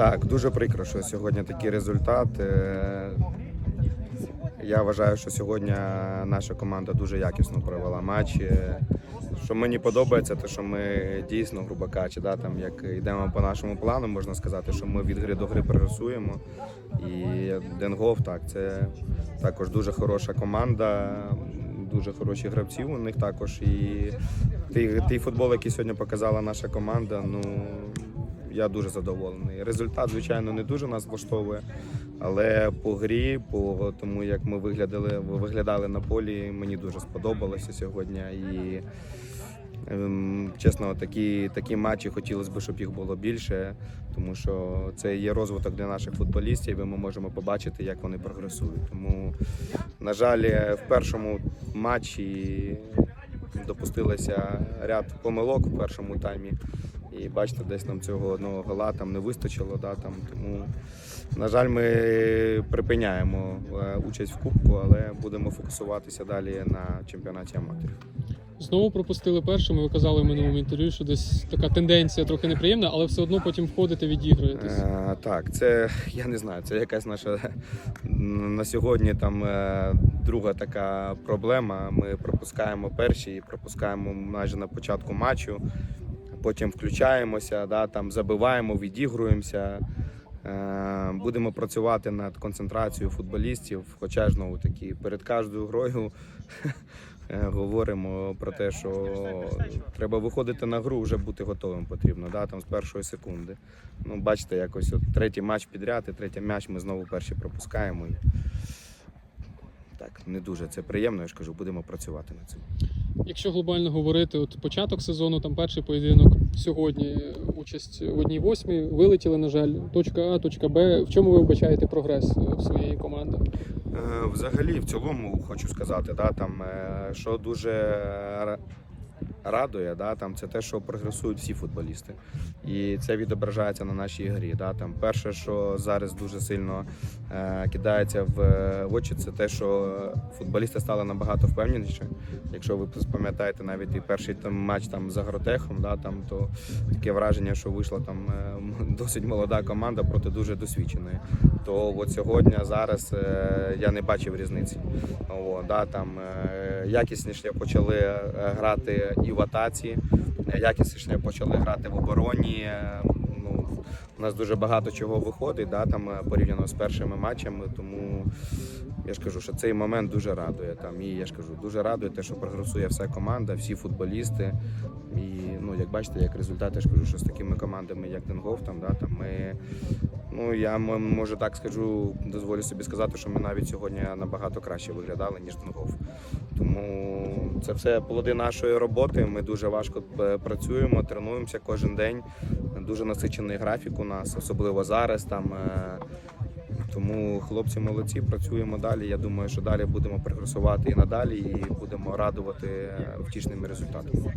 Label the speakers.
Speaker 1: Так, дуже прикро, що сьогодні такий результат. Е, Я вважаю, що сьогодні наша команда дуже якісно провела матч. Е, Що мені подобається, те, що ми дійсно, грубо кажучи, да, там, як йдемо по нашому плану, можна сказати, що ми від гри до гри прогресуємо. І Денгов, так, це також дуже хороша команда, дуже хороші гравці у них також. І той, той футбол, який сьогодні показала наша команда, ну я дуже задоволений. Результат, звичайно, не дуже нас влаштовує, але по грі, по тому, як ми виглядали, виглядали на полі, мені дуже сподобалося сьогодні. І ем, чесно, такі, такі матчі хотілося б, щоб їх було більше, тому що це є розвиток для наших футболістів, і ми можемо побачити, як вони прогресують. Тому, на жаль, в першому матчі допустилося ряд помилок в першому таймі. І бачите, десь нам цього одного гола там не вистачило. Да, там, тому, на жаль, ми припиняємо е, участь в Кубку, але будемо фокусуватися далі на чемпіонаті аматорів.
Speaker 2: Знову пропустили першими. Ви казали в минулому інтерв'ю, що десь така тенденція трохи неприємна, але все одно потім входите, відіграєтесь.
Speaker 1: Е, так, це я не знаю, це якась наша на сьогодні там е, друга така проблема. Ми пропускаємо перші і пропускаємо майже на початку матчу. Потім включаємося, да, там забиваємо, відігруємося. Е, Будемо працювати над концентрацією футболістів. Хоча ж знову таки перед кожною грою е, говоримо про те, що треба виходити на гру, вже бути готовим потрібно, да, там з першої секунди. Ну, бачите, якось от третій матч підряд, і третій м'яч ми знову перші пропускаємо. І... Так, не дуже це приємно, я ж кажу, будемо працювати над цим.
Speaker 2: Якщо глобально говорити, от початок сезону, там перший поєдинок сьогодні, участь в одній восьмій, вилетіли, на жаль, точка А, точка Б. В чому ви вбачаєте прогрес е, своєї команди?
Speaker 1: Е, Взагалі, в цілому хочу сказати, да, там, е, що дуже радує, да, там, це те, що прогресують всі футболісти. І це відображається на нашій грі. Да, там, перше, що зараз дуже сильно е, кидається в, в очі, це те, що футболісти стали набагато впевненіші. Якщо ви пам'ятаєте навіть і перший там, матч там, за Гротехом, да, там, то таке враження, що вийшла там е, досить молода команда проти дуже досвідченої. То от сьогодні, зараз е, я не бачив різниці. О, да, там, е, якісніше почали е, грати і в атаці, якісніше почали грати в обороні. Е, Ну, у нас дуже багато чого виходить да, там, е, порівняно з першими матчами, тому я ж кажу, що цей момент дуже радує. Там, і я ж кажу, дуже радує те, що прогресує вся команда, всі футболісти. І ну, як бачите, як результат, я ж кажу, що з такими командами, як Денгов, там, да, там ми, ну я може так скажу, дозволю собі сказати, що ми навіть сьогодні набагато краще виглядали, ніж Денгов. Тому це все плоди нашої роботи. Ми дуже важко е, працюємо, тренуємося кожен день. Дуже насичений графік у нас, особливо зараз. Там е, тому хлопці молодці, працюємо далі. Я думаю, що далі будемо прогресувати і надалі, і будемо радувати е, втішними результатами.